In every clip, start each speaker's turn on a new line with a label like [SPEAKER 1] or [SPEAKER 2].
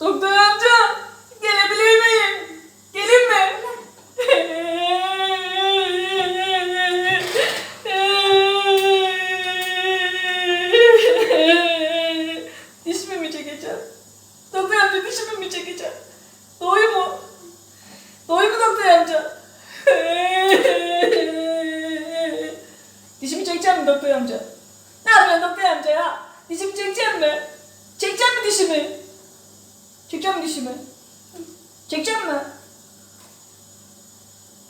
[SPEAKER 1] Doktor amca gelebilir miyim? Gelin mi? Dişimi mi çekeceğim? Doktor amca dişimi mi çekeceğim? Doğru mu? Doğru mu doktor amca? Dişimi çekeceğim mi doktor amca? Ne yapıyorsun doktor amca ya? Dişimi çekeceğim mi? Çekeceğim mi dişimi? Çekeceğim mi dişimi? Çekeceğim mi?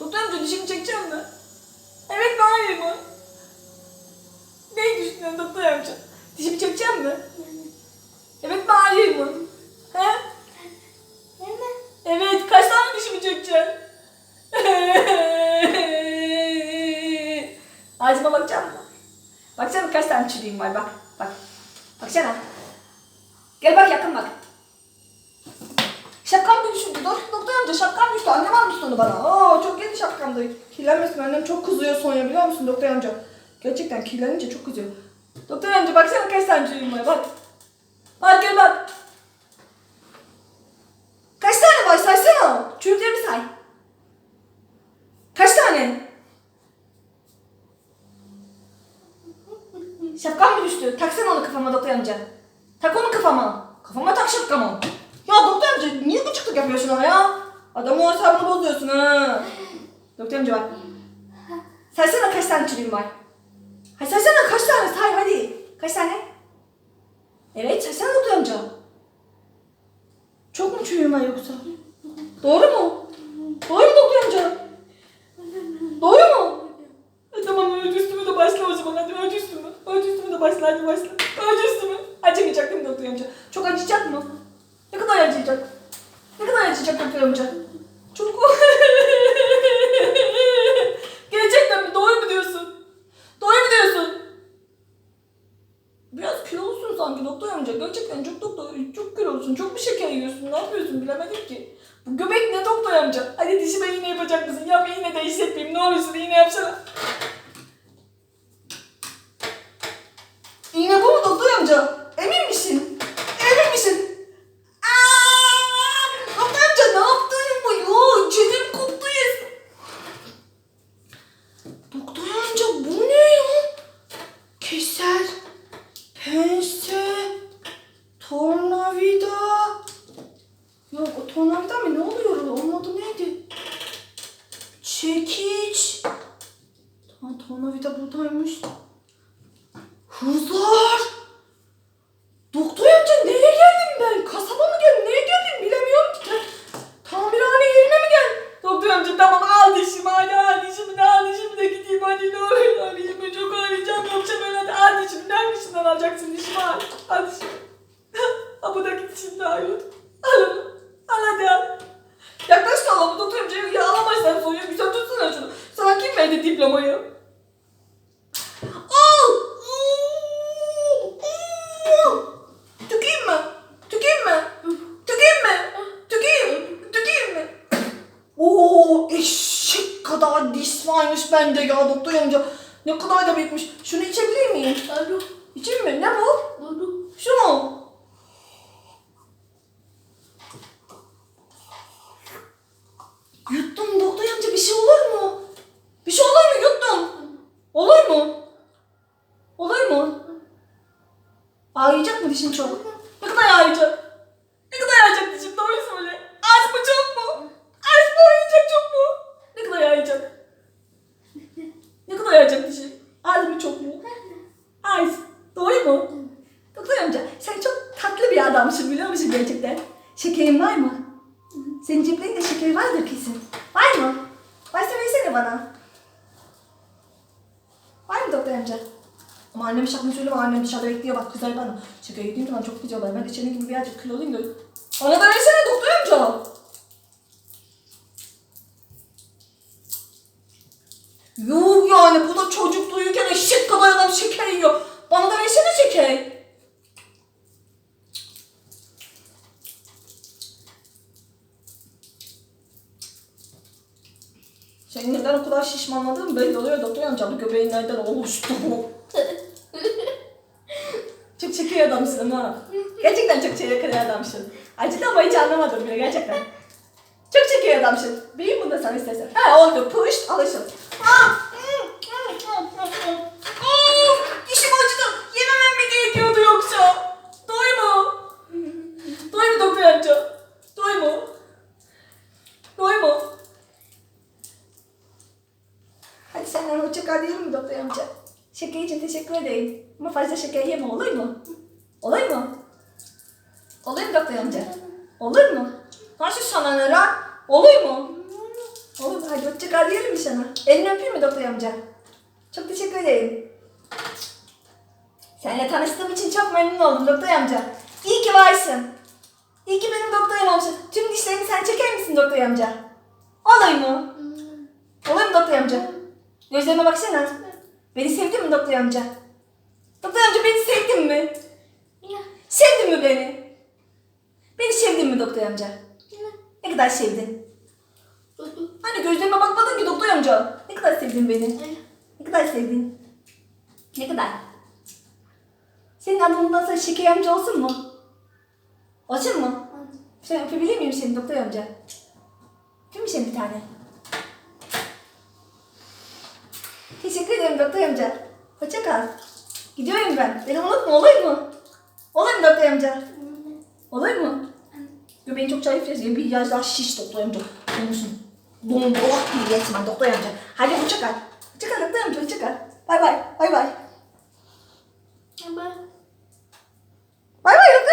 [SPEAKER 1] Doktor amca dişimi çekeceğim mi? Evet mi hayır mı? Ne düşünüyorsun doktor amca? Dişimi çekeceğim mi? Evet mi hayır mı? He? Evet kaç tane dişimi çekeceksin? Ağzıma bakacak mısın? Baksana kaç tane çürüğüm var bak. Bak. Baksana. Gel bak yakın bak. Şapkam düşürdü. Dok- Doktor amca şapkam düştü. Annem almıştı onu bana. Aa çok yeni şapkamdı. Kirlenmesin annem çok kızıyor Sonya biliyor musun doktor amca? Gerçekten kirlenince çok kızıyor. Doktor amca baksana kaç tane çürüğüm var bak. Bak gel bak. Kaç tane var saysana. Çürüklerimi say. Kaç tane? Şapkam mı düştü? Taksana onu kafama doktor amca. Tak onu kafama. Kafama tak şapkamı. Amca niye gıcıklık yapıyorsun ama ya? Adamın hesabını bozuyorsun ha. Doktor amca bak. Saysana kaç tane çürüğüm var. Hadi saysana kaç tane say hadi. Kaç tane? Evet saysana doktor amca. Çok mu çürüğüm var yoksa? Doğru mu? Doğru mu doktor amca? Doğru mu? E, tamam öldü üstümü de başla o zaman hadi öldü üstümü. Öldü üstümü de başla hadi başla. Öldü üstümü. Acımayacak değil mi doktor amca? Çok acıyacak mı? Ne kadar acıyacak? Ne kadar acıyacak doktor amca? Çok Gerçekten mi? Doğru mu diyorsun? Doğru mu diyorsun? Biraz kilolusun sanki doktor amca. Gerçekten çok doktor, çok kilolusun. Çok bir şeker yiyorsun. Ne yapıyorsun bilemedim ki. Bu göbek ne doktor amca? Hadi dişime iğne yapacak mısın? Yap iğne de hissetmeyeyim. Ne olursun iğne yapsana. İğne bu mu doktor amca? Emin misin? Emin misin? Aa! Doktor amca ne yaptın bu? Yo, çenem koptu ya. Doktor amca bu ne ya? Keser, pense, tornavida. Yok o tornavida mı? Ne oluyor? Onun adı neydi? Çekiç. Tamam tornavida buradaymış. Hızlar. Doktor amca nereye geldim ben? Kasaba mı geldim? Nereye geldim bilemiyorum ki. Ta- Tamirhane yerine mi geldim? Doktor amca tamam al dişimi hadi al dişimi de al dişimi de gideyim hadi ne olur al dişimi çok arayacağım yoksa ben hadi al dişimi hangisinden alacaksın dişimi al al dişimi. ha bu da git şimdi al al onu al hadi al. Yaklaş da al ama doktor amca ya alamazsan soruyor güzel tutsana şunu. Sana kim verdi diplomayı? Al! Tükeyim mi? Tükeyim mi? Tükeyim mi? Tükeyim. Tükeyim mi? Oo eşek kadar diş varmış bende ya doktor amca. Ne kadar da büyükmüş. Şunu içebilir miyim?
[SPEAKER 2] Alo,
[SPEAKER 1] İçeyim mi? Ne bu?
[SPEAKER 2] alo.
[SPEAKER 1] Şu mu? Yuttum doktor amca bir şey olur mu? Bir şey olur mu? Yuttum. Olur mu? Olur mu? Ağrıyacak mı dişin çok? Ne kadar ağrıyacak? Ne kadar ağrıyacak dişin? Doğru söyle. Az mı çok mu? Az mı ağrıyacak çok mu? Ne kadar ağrıyacak? Ne kadar ağrıyacak dişin? Az mı çok mu? Az. Doğru mu? Doktor amca sen çok tatlı bir adamsın biliyor musun gerçekten? Şekerin var mı? Senin ceplerinde şeker vardır kesin. Var mı? Varsa versene bana. Var mı doktor amca? Ama anneme şakını söyleme annem dışarıda bekliyor bak kızar bana. Şeker yediğim zaman çok kızıyorlar. Ben de senin gibi birazcık kiloluyum da. Bana da versene doktor amca. Yuh yani bu da çocuk duyurken eşek kadar adam şeker yiyor. Bana da versene şeker. Senin neden o kadar şişmanladığın belli oluyor doktor amca. Bu göbeğin nereden oluştu? Çok şeker adamsın ha. Gerçekten çok çekiyor adamsın. Acıdı ama hiç anlamadım bile gerçekten. Çok çekiyor adamsın. Büyüyüm bunu da sana istersen. Ha oldu. Push alışın. Ah! Of, Dişim acıdı. Yememem mi gerekiyordu yoksa? Doy mu? Doy mu doktor amca? Doy mu? Doy mu? Hadi kal diyelim mi doktor amca? Şeker için teşekkür ederim. Ama fazla şeker yeme olur mu? Olur mu? Olur mu doktor amca? Olur mu? Nasıl sana ne lan? Olur mu? Olur mu? Hadi hoşça kal diyelim mi sana? Elini öpeyim mi doktor amca? Çok teşekkür ederim. Seninle tanıştığım için çok memnun oldum doktor amca. İyi ki varsın. İyi ki benim doktorum olmuşsun. Tüm dişlerimi sen çeker misin doktor amca? Olur mu? Olur mu doktor amca? Gözlerime baksana. Beni sevdin mi doktor amca? Doktor amca beni sevdin mi? Sevdin mi beni? Beni sevdin mi doktor amca? Ne kadar sevdin? Hani gözlerime bakmadın ki doktor amca. Ne kadar sevdin beni? Ne kadar sevdin? Ne kadar? Senin adın bundan sonra şeker amca olsun mu? Olsun mu? Sen öpebilir miyim seni doktor amca? Öpeyim mi seni bir tane? Teşekkür ederim doktor amca. Hoşça kal. Gidiyorum ben. Beni unutma olur mu? Olur mu doktor amca? Olur mu? Göbeğin çok zayıf yazıyor. Bir biraz daha şiş doktor amca. Olmuşsun. Donun dolak gibi resmen doktor amca. Hadi hoşça kal. Hoşça kal doktor amca hoşça kal. Bay bay. Bay bay. Bay bay doktor